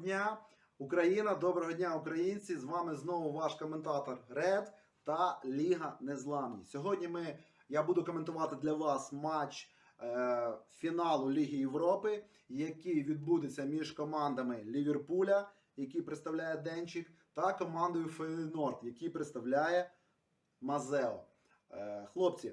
дня, Україна, доброго дня, українці! З вами знову ваш коментатор Ред та Ліга Незламність. Сьогодні ми, я буду коментувати для вас матч е, фіналу Ліги Європи, який відбудеться між командами Ліверпуля, який представляє Денчик, та командою Фейнорд, який представляє Мазео. Е, хлопці,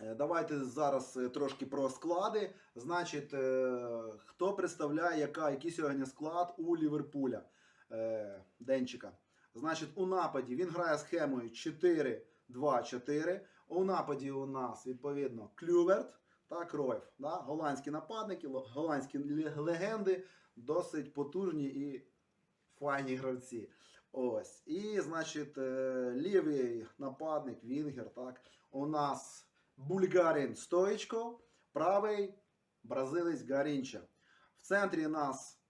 давайте зараз е, трошки про склади. Значить, е, хто представляє, яка, який сьогодні склад у Ліверпуля е, Денчика? Значить, у нападі він грає схемою 4-2-4. У нападі у нас, відповідно, Клюверт та Кройф. Да? Голландські нападники, голландські легенди, досить потужні і файні гравці. Ось. І, значить, е, лівий нападник, Вінгер, так. У нас Бульгарин Стоїчко, правий бразилець Гарінча. В центрі нас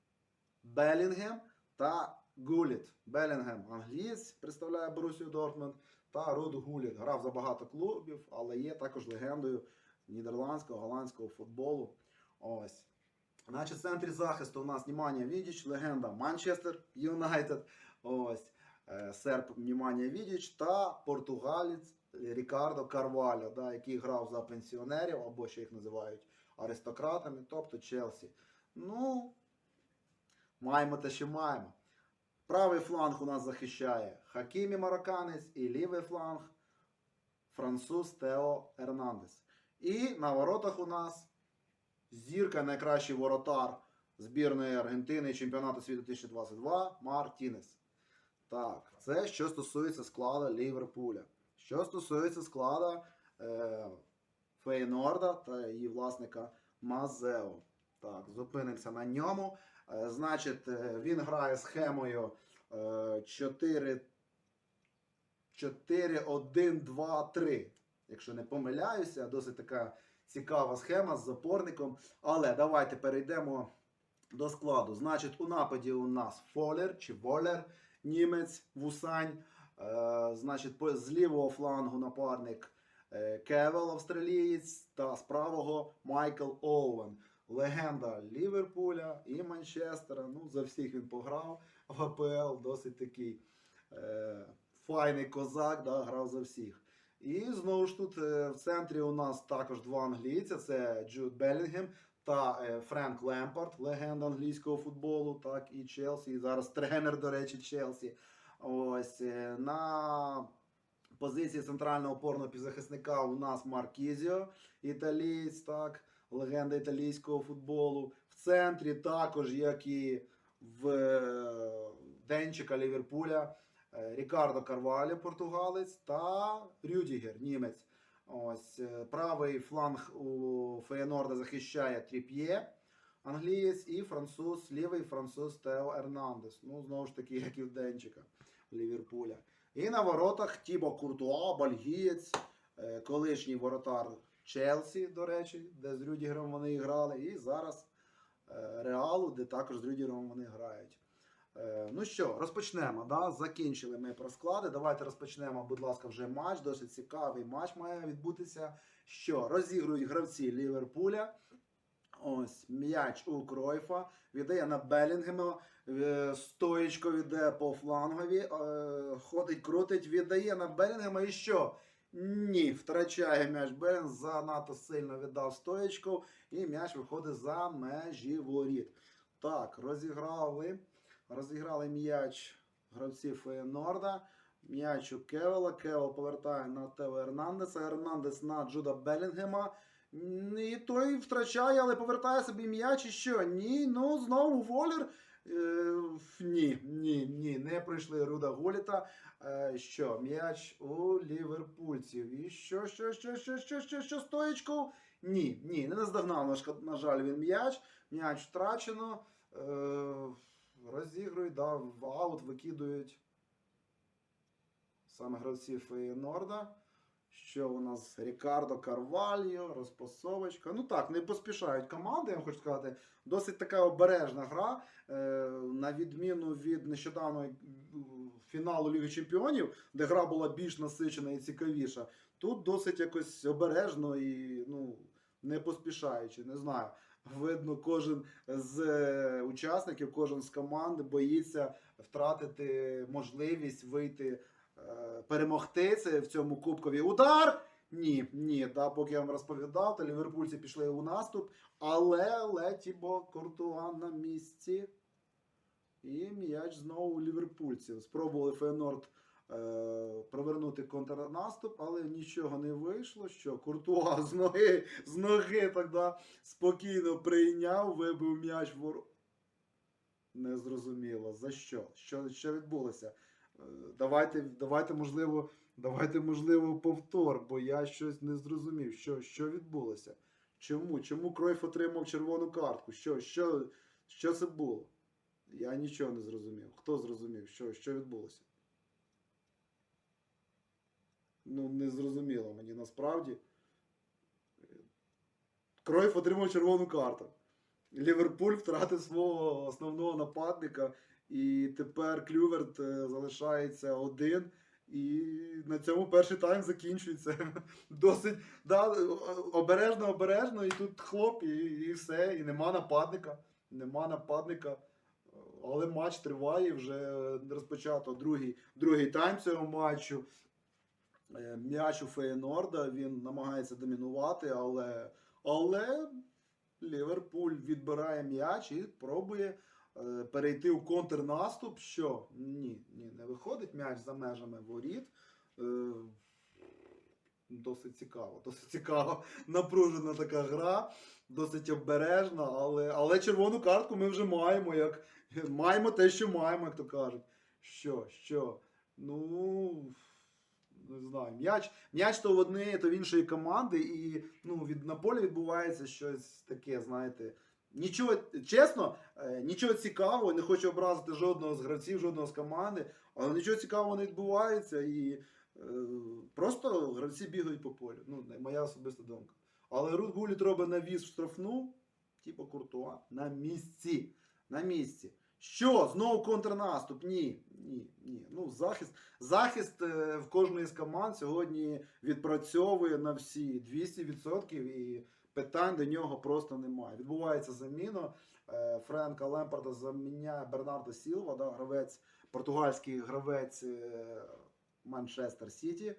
Белінгем та Гуліт. Белінгем англієць представляє Борусію Дортмунд та Руд Гуліт. Грав за багато клубів, але є також легендою нідерландського, голландського футболу. Ось. Значить, в центрі захисту у нас Німанія Відіч, легенда Манчестер Юнайтед. Ось. Е, Серб Німанія Відіч та португалець Рікардо Карвальо, да, який грав за пенсіонерів, або ще їх називають аристократами, тобто Челсі. Ну, маємо те, що маємо. Правий фланг у нас захищає Хакімі Марокканець і лівий фланг француз Тео Ернандес. І на воротах у нас зірка найкращий воротар збірної Аргентини чемпіонату світу 2022 Мартінес. Так, це що стосується складу Ліверпуля. Що стосується складу е, Фейнорда та її власника Мазео. Так, зупинимося на ньому. Е, значить, е, він грає схемою е, 4, 4, 1, 2, 3. Якщо не помиляюся, досить така цікава схема з запорником. Але давайте перейдемо до складу. Значить, у нападі у нас Фолер чи Волер, німець, Вусань. Е, значить, з лівого флангу напарник е, Кевел, австралієць, та з правого Майкл Оуен. Легенда Ліверпуля і Манчестера. Ну, за всіх він пограв в АПЛ, досить такий е, файний козак, да, грав за всіх. І знову ж тут е, в центрі у нас також два англійця: це Джуд Белінгем та е, Френк Лемпард, легенда англійського футболу, так і Челсі. І зараз тренер, до речі, Челсі. Ось е, на позиції центрального опорного півзахисника у нас Маркізіо, італієць, так, легенда італійського футболу. В центрі також, як і в е, Денчика Ліверпуля, Рікардо Карвалі, португалець, та Рюдігер, німець. Ось е, правий фланг у Феєнорда захищає Тріп'є, англієць, і француз, лівий француз Тео Ернандес. Ну, знову ж таки, як і в Денчика Ліверпуля. І на воротах Тібо Куртуа, бельгієць, е, колишній воротар Челсі, до речі, де з Рюдігером вони грали. І зараз е, Реалу, де також з Рюдігером вони грають. Е, Ну що, розпочнемо. Да? Закінчили ми про склади. Давайте розпочнемо, будь ласка, вже матч. Досить цікавий матч має відбутися. Що розігрують гравці Ліверпуля. Ось м'яч у Кройфа. Віддає на Белінгема. е, Стоїчко віддає по флангові. е, Ходить, крутить, віддає на Белінгема. І що? Ні, втрачає м'яч Белінг, занадто сильно віддав стоїчку, і м'яч виходить за межі воріт. Так, розіграли. Розіграли м'яч гравці Фейнорда. М'яч у Кевела. Кевел повертає на Тео Ернандеса. Ернандес на Джуда Белінгема. І той втрачає, але повертає собі м'яч. І що? Ні, ну знову Волер. Е, ні, ні, ні, не пройшли Руда Гуліта. Е, що? М'яч у ліверпульців. І що, що, що, що, що, що, що, стоїчку? Ні, ні, не наздогнав, на на жаль, він м'яч. М'яч втрачено. Е, розігрують, да, в аут викидують саме гравці Фейнорда. Що у нас Рікардо Карвальо, розпасовочка. Ну так, не поспішають команди, я вам хочу сказати. Досить така обережна гра. Е, на відміну від нещодавно е, фіналу Ліги Чемпіонів, де гра була більш насичена і цікавіша. Тут досить якось обережно і ну, не поспішаючи, не знаю. Видно, кожен з е, учасників, кожен з команд боїться втратити можливість вийти, е, перемогти це в цьому кубкові. Удар! Ні, ні, да, поки я вам розповідав, то ліверпульці пішли у наступ, але, але Тібо Куртуа на місці. І м'яч знову у ліверпульців. Спробували Фейнорд провернути контрнаступ, але нічого не вийшло. Що Куртуа з ноги, з ноги тоді спокійно прийняв, вибив м'яч в ворот. Незрозуміло. За що? Що, що відбулося? Е, Давайте, давайте, можливо, давайте, можливо, повтор, бо я щось не зрозумів. Що, що відбулося? Чому? Чому Кройф отримав червону картку? Що, що, що це було? Я нічого не зрозумів. Хто зрозумів, що, що відбулося? Ну, не зрозуміло мені насправді. Кройф отримав червону карту. Ліверпуль втратив свого основного нападника, і тепер Клюверт е, залишається один. І на цьому перший тайм закінчується. Досить да, обережно, обережно, і тут хлоп, і, і все. І нема нападника. Нема нападника. Але матч триває, вже розпочато другий, другий тайм цього матчу. Е, М'яч у Фейнорда, він намагається домінувати, але, але Ліверпуль відбирає м'яч і пробує е, перейти у контрнаступ. Що? Ні, ні, не виходить м'яч за межами воріт. Е, Досить цікаво, досить цікаво. Напружена така гра, досить обережна, але, але червону картку ми вже маємо. Як, маємо те, що маємо, як то кажуть. Що, що? Ну. Не знаю, м'яч, м'яч то в однієї, то в іншої команди, і ну, від, на полі відбувається щось таке, знаєте. Нічого, чесно, е, нічого цікавого, не хочу образити жодного з гравців, жодного з команди, але нічого цікавого не відбувається. І е, просто гравці бігають по полю. Ну, моя особиста думка. Але Рут Гуліт робить навіс в штрафну, типу Куртуа, на місці. На місці. Що? Знову контрнаступ? Ні. Ні, ні. Ну, захист, захист е, в кожної з команд сьогодні відпрацьовує на всі 200% і питань до нього просто немає. Відбувається заміна. Е, Френка Лемпарда заміняє Бернардо Сілва, да, гравець, португальський гравець е, Манчестер Сіті.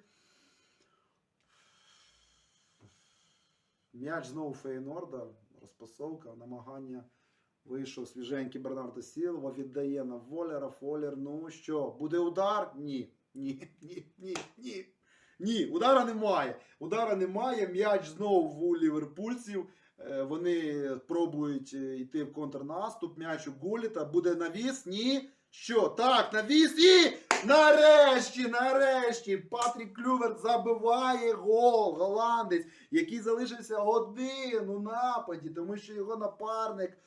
М'яч знову Фейнорда, розпасовка, намагання. Вийшов свіженький Бернардо Сілва, віддає на Волера. Фолер, ну що, буде удар? Ні. Ні, ні, ні, ні. Ні, удара немає. Удара немає. М'яч знову у ліверпульців. Е, Вони пробують е, йти в контрнаступ. М'яч у Гуліта. Буде навіс? Ні. Що? Так, навіс і нарешті, нарешті, Патрік Клюверт забиває гол, голландець, який залишився один у нападі, тому що його напарник.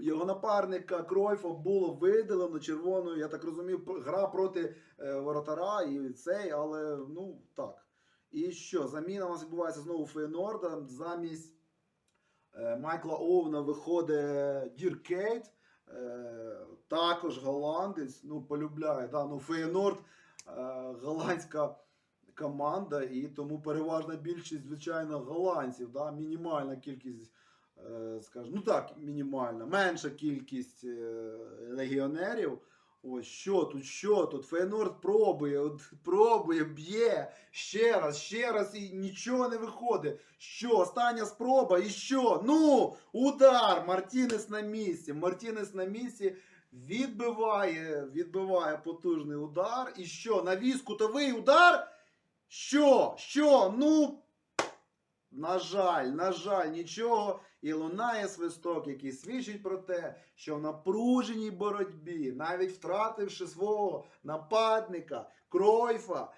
Його напарника Кройфа було видалено червоною, я так розумію, гра проти е, воротара і цей, але ну так. І що? Заміна у нас відбувається знову Фейнорда. Замість е, Майкла Оуна виходить Дір Кейт, е, також голландець. Ну, полюбляє. Да? Ну, Фейнорд голландська команда, і тому переважна більшість, звичайно, голландців. Да? Мінімальна кількість скажімо, ну так, мінімальна, менша кількість е, легіонерів. Ось що тут, що тут? Фейнорд пробує, от, пробує, б'є ще раз, ще раз, і нічого не виходить. Що? Остання спроба, і що? Ну, удар! Мартінес на місці. Мартінес на місці відбиває, відбиває потужний удар. І що? Навіс кутовий удар? Що? Що? Ну. На жаль, на жаль, нічого. І лунає свисток, який свідчить про те, що в напруженій боротьбі, навіть втративши свого нападника Кройфа,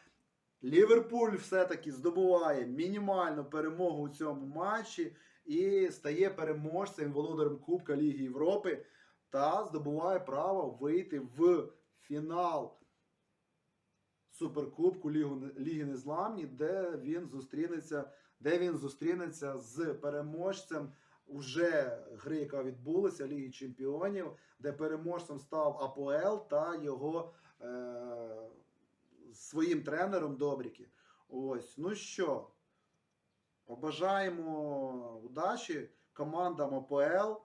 Ліверпуль все-таки здобуває мінімальну перемогу у цьому матчі і стає переможцем володарем Кубка Ліги Європи та здобуває право вийти в фінал Суперкубку Ліги Незламні, де він зустрінеться, де він зустрінеться з переможцем уже гри, яка відбулася Ліги Чемпіонів, де переможцем став АПЛ та його е, своїм тренером Добріки. Ось, ну що, побажаємо удачі командам АПЛ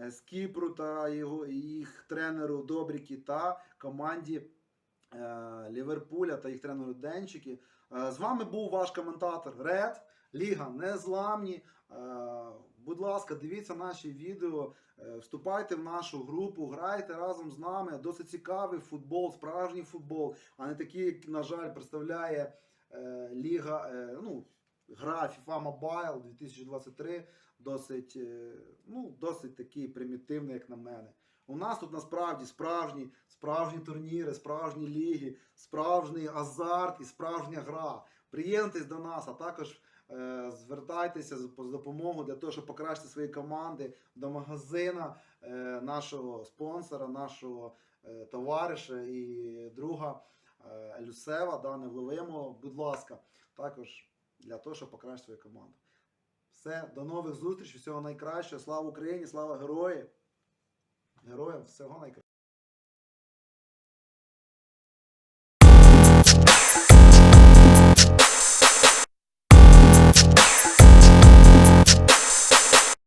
е, з Кіпру та його, їх тренеру Добрікі та команді е, Ліверпуля та їх тренеру Денчики. Е, З вами був ваш коментатор Ред, Ліга Незламні. Е, Будь ласка, дивіться наші відео, е, вступайте в нашу групу, грайте разом з нами. Досить цікавий футбол, справжній футбол, а не такий, як, на жаль, представляє е, Ліга, ну, гра FIFA Mobile 2023. Досить, ну, досить такий примітивний, як на мене. У нас тут насправді справжні, справжні турніри, справжні ліги, справжній азарт і справжня гра. Приєднуйтесь до нас, а також звертайтеся з по допомогу для того, щоб покращити свої команди до магазина е, нашого спонсора, нашого е, товариша і друга е, Люсева, да, невловимо, будь ласка, також для того, щоб покращити свою команду. Все, до нових зустрічей, всього найкращого. Слава Україні, слава герої! Героям всього найкращого.